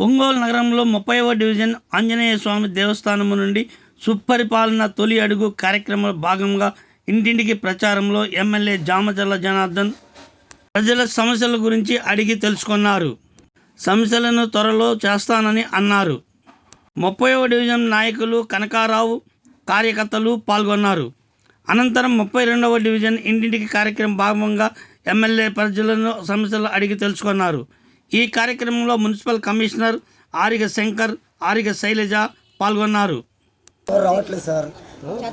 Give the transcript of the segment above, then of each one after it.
ఒంగోలు నగరంలో ముప్పైవ డివిజన్ ఆంజనేయ స్వామి దేవస్థానము నుండి సుపరిపాలన తొలి అడుగు కార్యక్రమంలో భాగంగా ఇంటింటికి ప్రచారంలో ఎమ్మెల్యే జామచల్ల జనార్దన్ ప్రజల సమస్యల గురించి అడిగి తెలుసుకున్నారు. సమస్యలను త్వరలో చేస్తానని అన్నారు. ముప్పైవ డివిజన్ నాయకులు కనకారావు కార్యకర్తలు పాల్గొన్నారు. అనంతరం ముప్పై రెండవ డివిజన్ ఇంటింటికి కార్యక్రమం భాగంగా ఎమ్మెల్యే ప్రజలను సమస్యలు అడిగి తెలుసుకున్నారు. ఈ కార్యక్రమంలో మున్సిపల్ కమిషనర్ ఆరిగ శంకర్ ఆరిగ శైలజ పాల్గొన్నారు. ఎవరు రావట్లేదు సార్.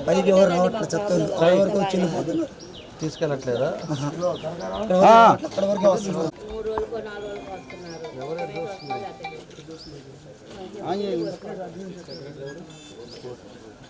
పైకి ఎవరు రావట్లేదు చెత్త అక్కడ వరకు వచ్చి వెళ్ళిపోతున్నారు తీసుకెళ్ళట్లేదా? అక్కడ వరకే వస్తున్నారు. ఇవన్నీ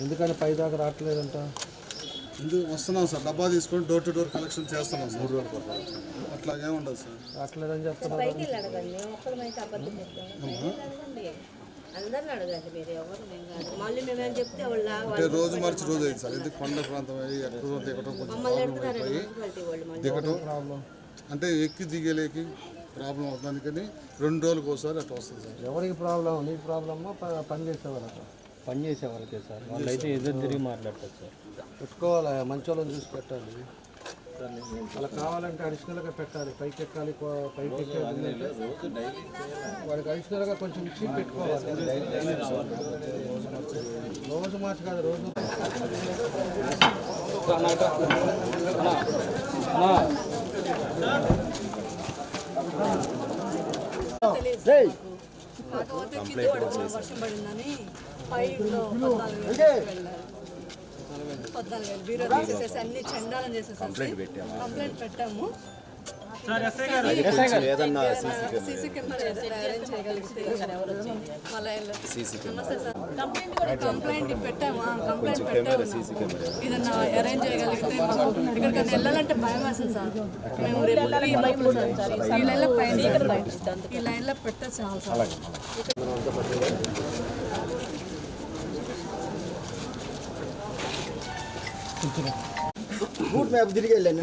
ఎందుకని పై దాకా రావట్లేదంట? ఇందుకు వస్తున్నాం సార్ డబ్బా తీసుకొని డోర్ టు డోర్ కలెక్షన్ చేస్తున్నాం సార్. అట్లాగే ఉండదు సార్. రావట్లేదని చెప్తున్నారు. రోజు మార్చి రోజు అయింది సార్. ఇది కొండ ప్రాంతం అయ్యి ఎక్కడో దిగటం కొంచెం దిగటం. అంటే ఎక్కి దిగలేకి ప్రాబ్లం అవుతుంది కానీ రెండు రోజులకు ఒకసారి అట్లా వస్తుంది సార్. ఎవరికి ప్రాబ్లం నీకు ప్రాబ్లమా? ప- పని చేసేవాళ్ళకి? పని చేసేవాళ్ళకే సార్. వాళ్ళు అయితే ఎదురు తిరిగి మాట్లాడతారు సార్. పెట్టుకోవాలి? మంచి వాళ్ళని చూసి పెట్టాలి. అలా కావాలంటే అడిషనల్గా పెట్టాలి. పైకి ఎక్కాలి కో- పైకి ఎక్కాలి వాడికి అడిషనల్గా కొంచెం ఇచ్చి పెట్టుకోవాలి. రోజు మార్చి కాదు రోజు. కింద పడుతుంది వర్షం పడిందని పైలో పద్నాలుగు వేలు వెళ్ళారు. పద్నాలుగు వేలు బీరో తీసేసేసి అన్ని చండాలం చేసేసి కంప్లైంట్ పెట్టాము సీసీ నమస్తే సార్. కంప్లైంట్ కూడా కంప్లైంట్ పెట్టాము? కంప్లైంట్ పెట్టాము? ఏదన్నా అరేంజ్ చేయగలిగితే మాకు ఎక్కడికైనా వెళ్ళాలంటే భయం వేస్తుంది సార్. మేము రేపు ఈ లైన్లో ఈ లైన్లో పైన ఈ లైన్లో పెట్టచ్చు సార్. రూట్ మ్యాప్ తిరిగి వెళ్ళాను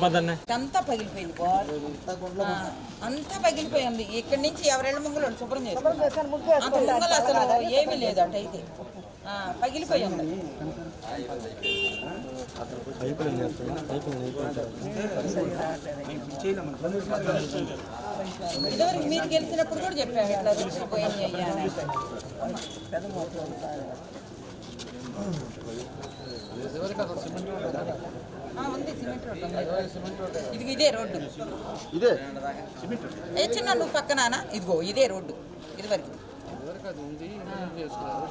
పదన్నే అంతా పగిలిపోయింది గోడ. అంతా పగిలిపోయింది. ఇక్కడి నుంచి ఎవరెళ్ళ ముంగలు శుభ్రం చేస్తారు అంత ముంగలు అసలు ఏమీ లేదు అటైతే ఆ, పగిలిపోయింది. ఇదివరకు మీరు గెలిచినప్పుడు కూడా చెప్పాను ఇట్లా రుచిపోయింది అయ్యా అని. ఆ, ఉంది సిమెంట్ రోడ్డు ఉంది. ఇది ఇదే రోడ్డు. ఇదే? ఏ చిన్న నువ్వు పక్కన ఇదిగో ఇదే రోడ్డు. ఇది వరకు.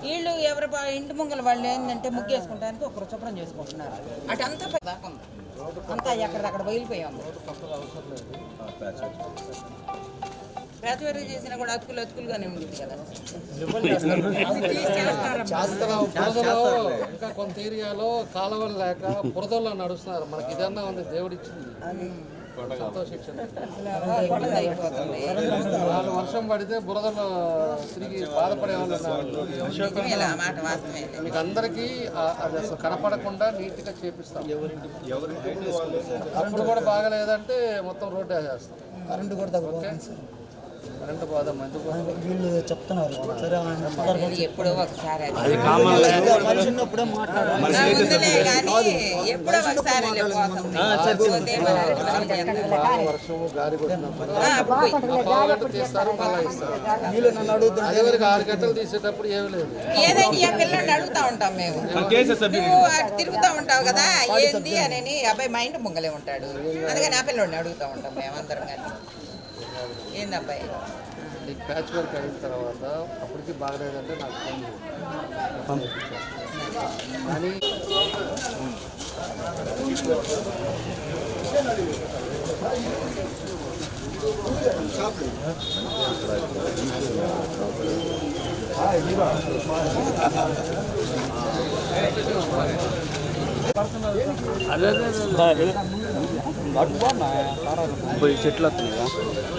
వీళ్ళు ఎవరి ఇంటి ముంగల వాళ్ళు ఏంటంటే ముగ్గు వేసుకుంటానికి ఒకరు శుభ్రం చేసుకుంటున్నారు. అటు అంతా అంతా ఎక్కడ అక్కడ పేదవారు చేసినా కూడా అతుకులు అతుకులుగానే ఉంటుంది కదా. ఇంకా కొంత ఏరియాలో కాలువలు లేక బురదల్లో నడుస్తున్నారు. మనకి ఇదన్నా ఉంది దేవుడిచ్చింది. వాళ్ళు వర్షం పడితే బురదలో తిరిగి బాధపడే వాళ్ళు మీకు అందరికీ అది అసలు కనపడకుండా నీట్గా చేపిస్తాం. అప్పుడు కూడా బాగలేదంటే మొత్తం రోడ్డు వేసేస్తాం. కరెంటు కూడా కరెంటు వీళ్ళు చెప్తున్నారు. సరే ఎప్పుడో ఒకసారి వర్షము గాలి తీస్తారు మళ్ళీ ఇస్తారు. వీళ్ళు నన్ను అదే వరకు ఆరు గంటలు తీసేటప్పుడు ఏమీ లేదు. ఏదైనా ఈ పిల్లల్ని అడుగుతా ఉంటాం మేము. నువ్వు అటు తిరుగుతూ ఉంటావు కదా ఏంది అని అబ్బాయి మైండ్ ముంగలే ఉంటాడు. అందుకని ఆ పిల్లోడిని అడుగుతా ఉంటాం మేము అందరం కానీ ఏంది అబ్బాయి నీకు ప్యాచ్ వర్క్ అయిన తర్వాత అప్పటికి బాగలేదంటే నాకు ఫోన్. కానీ పోయి చెట్లు వస్తున్నాయి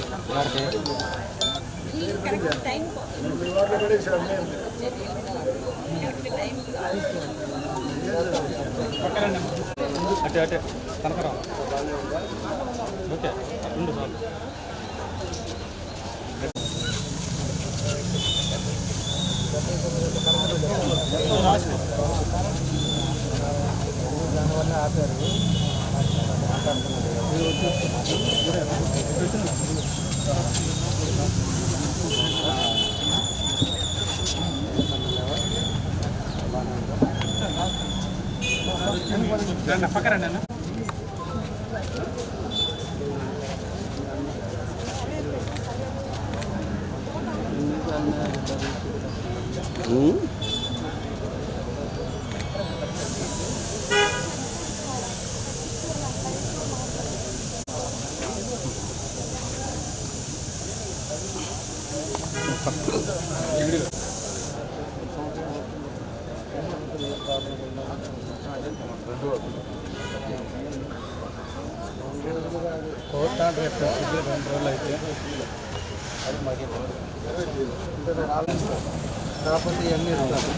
అటే అటే కనకరావు ఓకే ఉండు చాలు పక్కరండి అన్న Mm-hmm. కాకపోతే ఇవన్నీ ఇస్తారు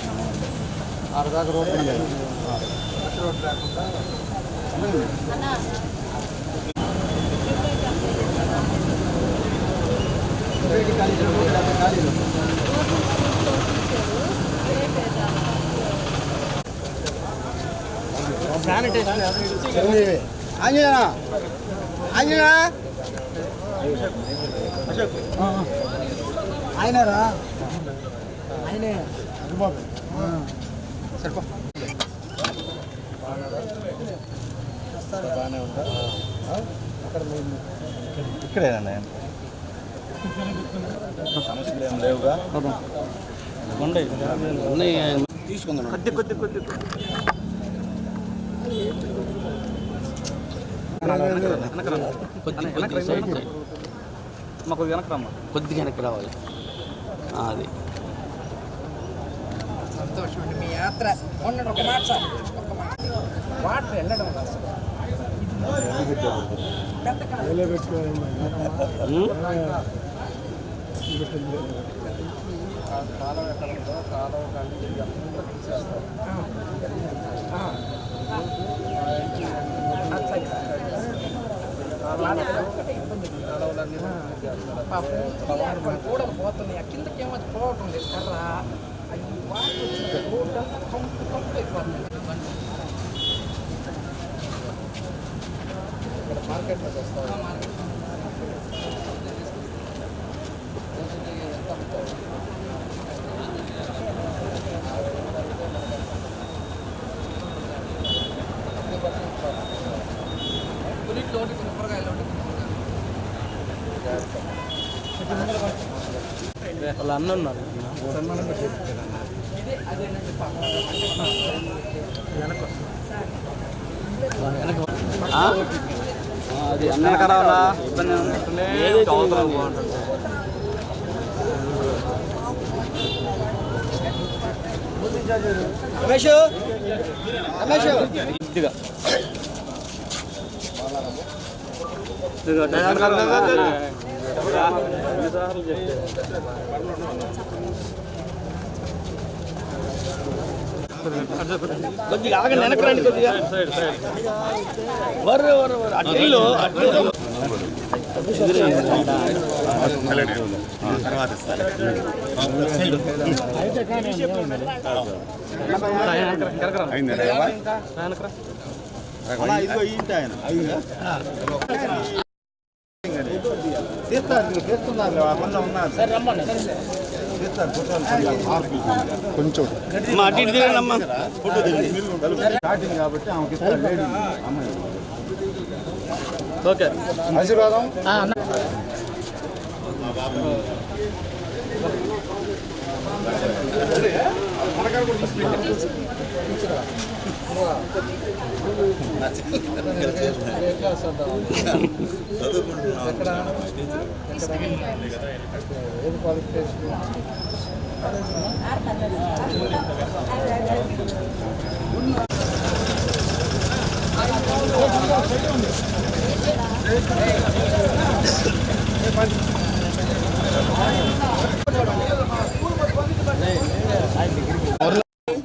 ఆరు దాకా రోడ్డు ఉంది. రోడ్డు లేకుండా ఆంజనేయ ఆంజనేయ ఆయనరా? ఆయనే. ఇక్కడేనండి సమస్యలు ఏం లేవుగా ఉన్నాయి. తీసుకుందాం. కొద్ది కొద్ది కొద్ది. కొద్ది కొద్ది మాకు వెనక రమ్మ. కొద్దిగా వెనక్కి రావాలి. అది. సంతోషం మీ యాత్ర. ఉండండి ఒక మాట సార్. ఒక మాట. వాటర్ వెళ్ళడం. కాలం ఎక్కడ ఉందో కాలం కానీ అంతా తీసేస్తారు కాలువలన్నీ చేస్తారు పాపం కూడా పోతుంది ఆ కిందకేమో అది పోవటం లేదు కర్ర అది వాటర్ వచ్చిన రోడ్డు కంపు కంపు అయిపోతుంది ఇక్కడ మార్కెట్లో చేస్తాం మార్కెట్ ఎంత వాళ్ళ అన్న ఉన్నారు. అది వెనక రావాలా? ఇబ్బంది అవసరం బాగుంటుంది రమేష్ రమేష్. కొద్దిగా కొద్దిగా ఆగండి వెనక్కి రండి కొద్దిగా అట్లీలో కొంచెం. మా అటు ఇటు తిరగండి అమ్మా స్టార్టింగ్ కాబట్టి ఆమెకి ఇస్తారు లేడీ అమ్మాయి ఓకే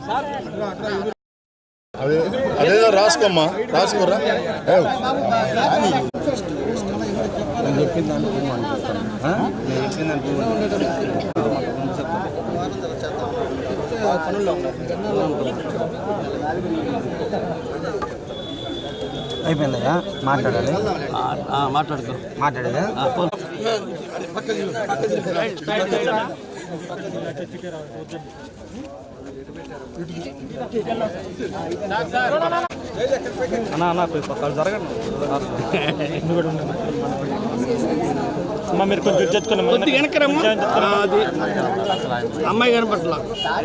ఆశీర్వాదం అదే అదేదో రాసుకోమ్మా రాసుకోరా? ఏం? నేను ఇవ్వమని. అయిపోయిందయ్యా? మాట్లాడాలి. మాట్లాడుకో. మాట్లాడేదా వెనక్కి రమ్మా. ఆ, అది అమ్మాయి కనపట్ల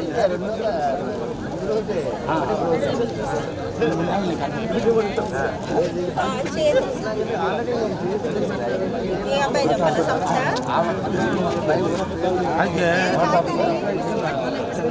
తేవాలి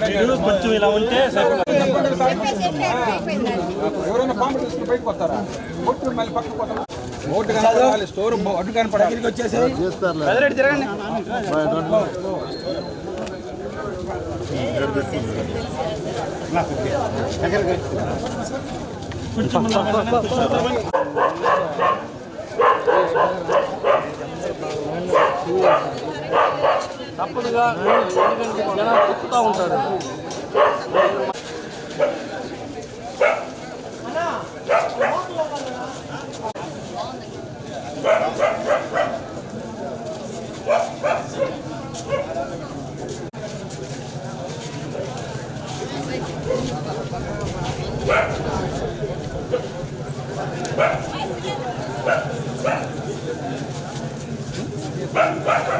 మీరు కొంచెం ఇలా ఉంటే ఎవరైనా పాంపు తీసుకుని బయటకు వస్తారా? కొట్టు మళ్ళీ పక్కకు పోతారా? ఓటు కనపడాలి స్టోర్ అడ్డు కనపడాలి తిరగండి. తప్పదుగా ఎందుకంటే జనాలు తిప్పుతూ ఉంటారు.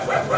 కొద్దిగా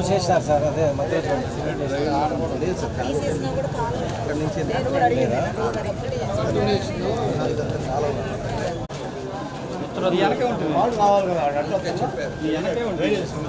మూసేసినారు సార్ అదే మధ్య కావాలి ఒకసారి ఇక్కడే చేస్తాను.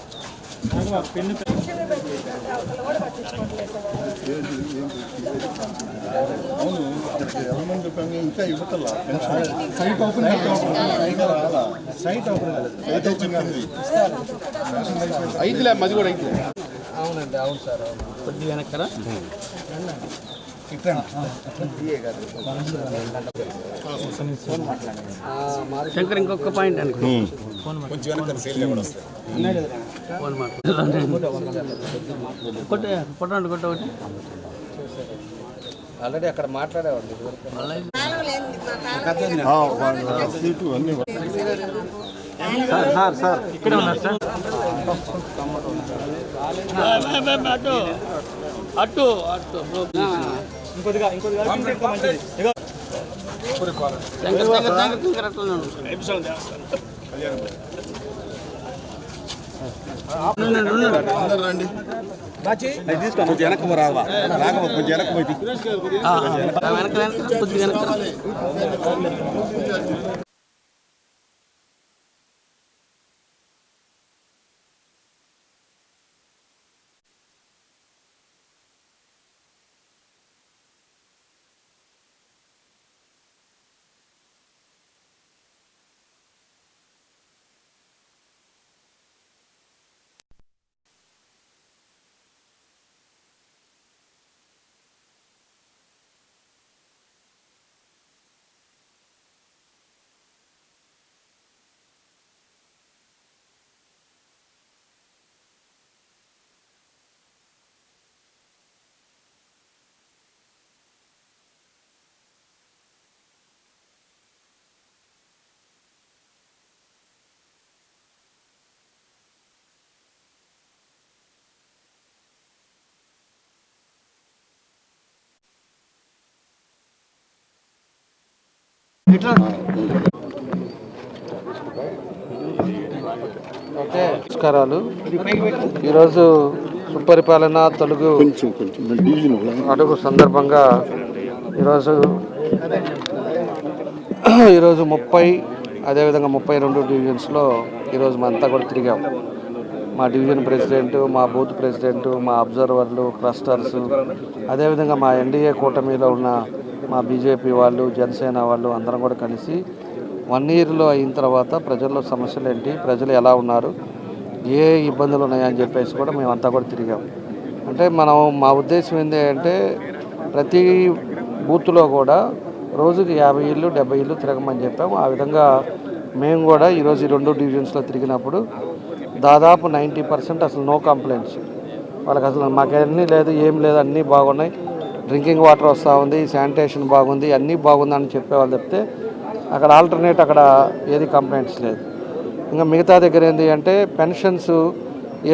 ఇంకా ఇవ్వటల్లా site open site open site open ఐదులే మది కూడా ఐదులే. అవునండి అవును సార్ అవును. కొద్దిగా వెనక్కరా శంకర్ ఇంకొక పాయింట్ అనుకో. ఫోన్ కొట్టే కొట్టండి కొట్ట ఒకటి. ఆల్రెడీ అక్కడ మాట్లాడేవాళ్ళు సార్ సార్ ఇక్కడే ఉన్నారు సార్. అటు అటు అటు ఇంకొద్దిగా ఇంకొద్దిగా అడిగితే ఇంకా మంచిది ఇగో శంకర్ శంకర్ శంకర్ శంకర్ అట్లనే ఉండు. ఉండండి, ఉండండి. అందరు రండి కొంచెం వెనక్కి రావా రాకపోతే కొంచెం వెనక్కి పోయి నమస్కారాలు. ఈరోజు సుపరిపాలన తెలుగు అడుగు సందర్భంగా ఈరోజు ఈరోజు ముప్పై అదేవిధంగా ముప్పై రెండు డివిజన్స్లో ఈరోజు అంతా కూడా తిరిగాం. మా డివిజన్ ప్రెసిడెంట్ మా బూత్ ప్రెసిడెంట్ మా అబ్జర్వర్లు క్లస్టర్స్ అదేవిధంగా మా ఎన్డీఏ కూటమిలో ఉన్న మా బీజేపీ వాళ్ళు జనసేన వాళ్ళు అందరం కూడా కలిసి వన్ ఇయర్లో అయిన తర్వాత ప్రజల్లో సమస్యలు ఏంటి ప్రజలు ఎలా ఉన్నారు ఏ ఇబ్బందులు ఉన్నాయని చెప్పేసి కూడా మేమంతా కూడా తిరిగాం. అంటే మనం మా ఉద్దేశం ఏంటి అంటే ప్రతి బూత్లో కూడా రోజుకి యాభై ఇల్లు డెబ్బై ఇల్లు తిరగమని చెప్పాము. ఆ విధంగా మేము కూడా ఈరోజు ఈ రెండు డివిజన్స్లో తిరిగినప్పుడు దాదాపు నైంటీ పర్సెంట్ అసలు నో కంప్లైంట్స్. వాళ్ళకి అసలు మాకు అన్నీ లేదు ఏం లేదు అన్నీ బాగున్నాయి. డ్రింకింగ్ వాటర్ వస్తూ ఉంది శానిటేషన్ బాగుంది అన్నీ బాగుందని చెప్పేవాళ్ళు చెప్తే అక్కడ ఆల్టర్నేట్ అక్కడ ఏది కంప్లైంట్స్ లేదు. ఇంకా మిగతా దగ్గర ఏంటి అంటే పెన్షన్స్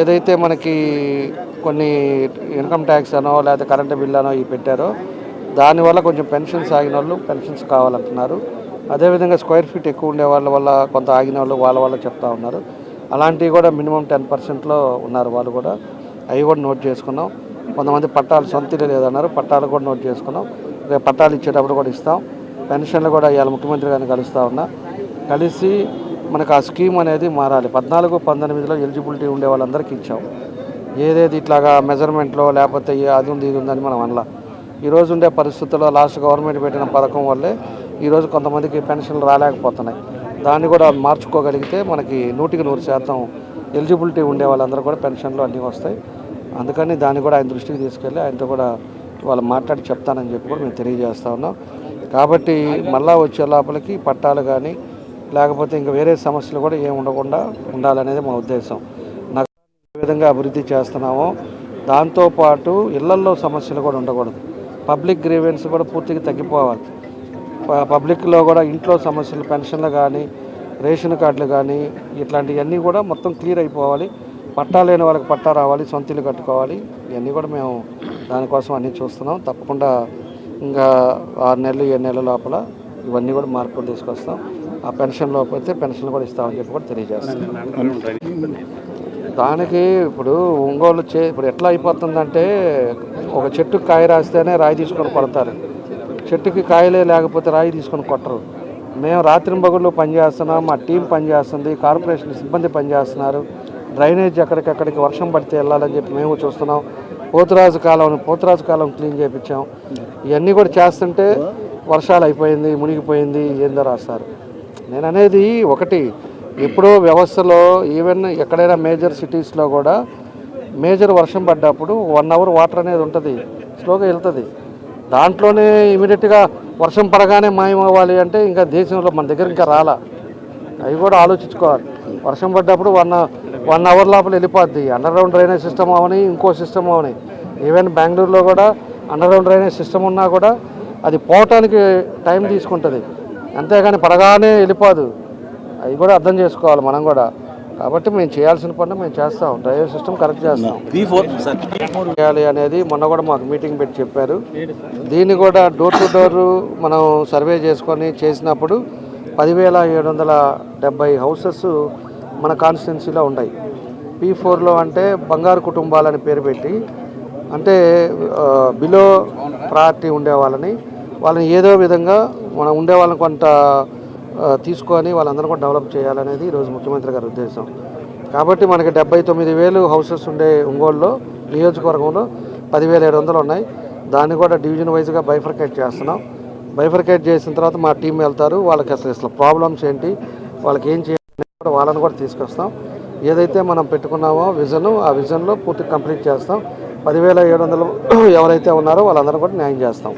ఏదైతే మనకి కొన్ని ఇన్కమ్ ట్యాక్స్ అనో లేకపోతే కరెంటు బిల్ అనో ఇవి పెట్టారో దానివల్ల కొంచెం పెన్షన్స్ ఆగిన వాళ్ళు పెన్షన్స్ కావాలంటున్నారు. అదేవిధంగా స్క్వేర్ ఫీట్ ఎక్కువ ఉండే వాళ్ళ వల్ల కొంత ఆగిన వాళ్ళు వాళ్ళ వల్ల చెప్తా ఉన్నారు. అలాంటివి కూడా మినిమం టెన్ పర్సెంట్లో ఉన్నారు వాళ్ళు కూడా. అవి కూడా నోట్ చేసుకున్నాం. కొంతమంది పట్టాలు సొంత ఇల్లు లేదన్నారు. పట్టాలు కూడా నోట్ చేసుకున్నాం. రేపు పట్టాలు ఇచ్చేటప్పుడు కూడా ఇస్తాం. పెన్షన్లు కూడా ఇవాళ ముఖ్యమంత్రి గారిని కలుస్తూ ఉన్నా. కలిసి మనకు ఆ స్కీమ్ అనేది మారాలి. పద్నాలుగు పంతొమ్మిదిలో ఎలిజిబిలిటీ ఉండే వాళ్ళందరికీ ఇచ్చాం. ఏదేది ఇట్లాగా మెజర్మెంట్లో లేకపోతే అది ఉంది ఇది ఉందని మనం అనలా. ఈరోజు ఉండే పరిస్థితుల్లో లాస్ట్ గవర్నమెంట్ పెట్టిన పథకం వల్లే ఈరోజు కొంతమందికి పెన్షన్లు రాలేకపోతున్నాయి. దాన్ని కూడా మార్చుకోగలిగితే మనకి నూటికి నూరు శాతం ఎలిజిబిలిటీ ఉండే వాళ్ళందరూ కూడా పెన్షన్లు అన్నీ వస్తాయి. అందుకని దాన్ని కూడా ఆయన దృష్టికి తీసుకెళ్ళి ఆయనతో కూడా వాళ్ళు మాట్లాడి చెప్తానని చెప్పి కూడా మేము తెలియజేస్తా ఉన్నాం. కాబట్టి మళ్ళా వచ్చే లోపలికి పట్టాలు కానీ లేకపోతే ఇంకా వేరే సమస్యలు కూడా ఏమి ఉండకుండా ఉండాలనేది మా ఉద్దేశం. నాకు ఏ విధంగా అభివృద్ధి చేస్తున్నామో. దాంతోపాటు ఇళ్ళల్లో సమస్యలు కూడా ఉండకూడదు. పబ్లిక్ గ్రీవెన్స్ కూడా పూర్తిగా తగ్గిపోవాలి. ప- పబ్లిక్లో కూడా ఇంట్లో సమస్యలు పెన్షన్లు కానీ రేషన్ కార్డులు కానీ ఇట్లాంటివన్నీ కూడా మొత్తం క్లియర్ అయిపోవాలి. పట్టా లేని వాళ్ళకి పట్టా రావాలి సొంత ఇల్లు కట్టుకోవాలి. ఇవన్నీ కూడా మేము దానికోసం అన్నీ చూస్తున్నాం. తప్పకుండా ఇంకా ఆరు నెలలు ఏడు నెలల లోపల ఇవన్నీ కూడా మార్పులు తీసుకొస్తాం. ఆ పెన్షన్ లోపలితే పెన్షన్ కూడా ఇస్తామని చెప్పి కూడా తెలియజేస్తాం దానికి ఇప్పుడు ఒంగోలు చే ఇప్పుడు ఎట్లా అయిపోతుందంటే ఒక చెట్టుకు కాయ రాస్తేనే రాయి తీసుకొని కొడతారు. చెట్టుకి కాయలే లేకపోతే రాయి తీసుకొని కొట్టరు. మేము రాత్రింబగుళ్ళు పనిచేస్తున్నాం మా టీం పనిచేస్తుంది కార్పొరేషన్ సిబ్బంది పనిచేస్తున్నారు. డ్రైనేజ్ ఎక్కడికక్కడికి వర్షం పడితే వెళ్ళాలని చెప్పి మేము చూస్తున్నాం. పోతురాజు కాలం పోతురాజు కాలం క్లీన్ చేయించాం ఇవన్నీ కూడా చేస్తుంటే వర్షాలు అయిపోయింది మునిగిపోయింది ఏందో రాస్తారు. నేను అనేది ఒకటి ఎప్పుడో వ్యవస్థలో ఈవెన్ ఎక్కడైనా మేజర్ సిటీస్లో కూడా మేజర్ వర్షం పడ్డప్పుడు వన్ అవర్ వాటర్ అనేది ఉంటుంది స్లోగా వెళ్తుంది. దాంట్లోనే ఇమీడియట్గా వర్షం పడగానే మాయమవ్వాలి అంటే ఇంకా దేశంలో మన దగ్గర ఇంకా రాలా. అవి కూడా ఆలోచించుకోవాలి. వర్షం పడ్డప్పుడు వన్ వన్ అవర్ లోపల వెళ్ళిపోద్ది. అండర్ గ్రౌండ్ డ్రైనేజ్ సిస్టమ్ అవని ఇంకో సిస్టమ్ అవని. ఈవెన్ బెంగళూరులో కూడా అండర్ గ్రౌండ్ డ్రైనేజ్ సిస్టమ్ ఉన్నా కూడా అది పోవటానికి టైం తీసుకుంటుంది. అంతేగాని పడగానే వెళ్ళిపోదు. అవి కూడా అర్థం చేసుకోవాలి మనం కూడా. కాబట్టి మేము చేయాల్సిన పని మేము చేస్తాం. డ్రైనేజ్ సిస్టమ్ కరెక్ట్ చేస్తాం. చేయాలి అనేది మొన్న కూడా మాకు మీటింగ్ పెట్టి చెప్పారు. దీన్ని కూడా డోర్ టు డోర్ మనం సర్వే చేసుకొని చేసినప్పుడు పదివేల ఏడు వందల డెబ్బై హౌసెస్ మన కాన్స్టిట్యున్సీలో ఉన్నాయి పీ ఫోర్లో అంటే బంగారు కుటుంబాలని పేరు పెట్టి అంటే బిలో ప్రారిటీ ఉండే వాళ్ళని వాళ్ళని ఏదో విధంగా మనం ఉండే వాళ్ళని కొంత తీసుకొని వాళ్ళందరూ కూడా డెవలప్ చేయాలనేది ఈరోజు ముఖ్యమంత్రి గారి ఉద్దేశం. కాబట్టి మనకి డెబ్బై తొమ్మిది వేలు హౌసెస్ ఉండే ఒంగోలులో నియోజకవర్గంలో పదివేల ఏడు వందలు ఉన్నాయి. దాన్ని కూడా డివిజన్ వైజ్గా బైఫర్కేట్ చేస్తున్నాం. బైఫర్కేట్ చేసిన తర్వాత మా టీం వెళ్తారు. వాళ్ళకి అసలు అసలు ప్రాబ్లమ్స్ ఏంటి? వాళ్ళకి ఏం చేయాలి? కూడా వాళ్ళని కూడా తీసుకొస్తాం. ఏదైతే మనం పెట్టుకున్నామో విజన్ ఆ విజన్లో పూర్తి కంప్లీట్ చేస్తాం. పదివేల ఏడు వందలు ఎవరైతే ఉన్నారో వాళ్ళందరూ కూడా న్యాయం చేస్తాం.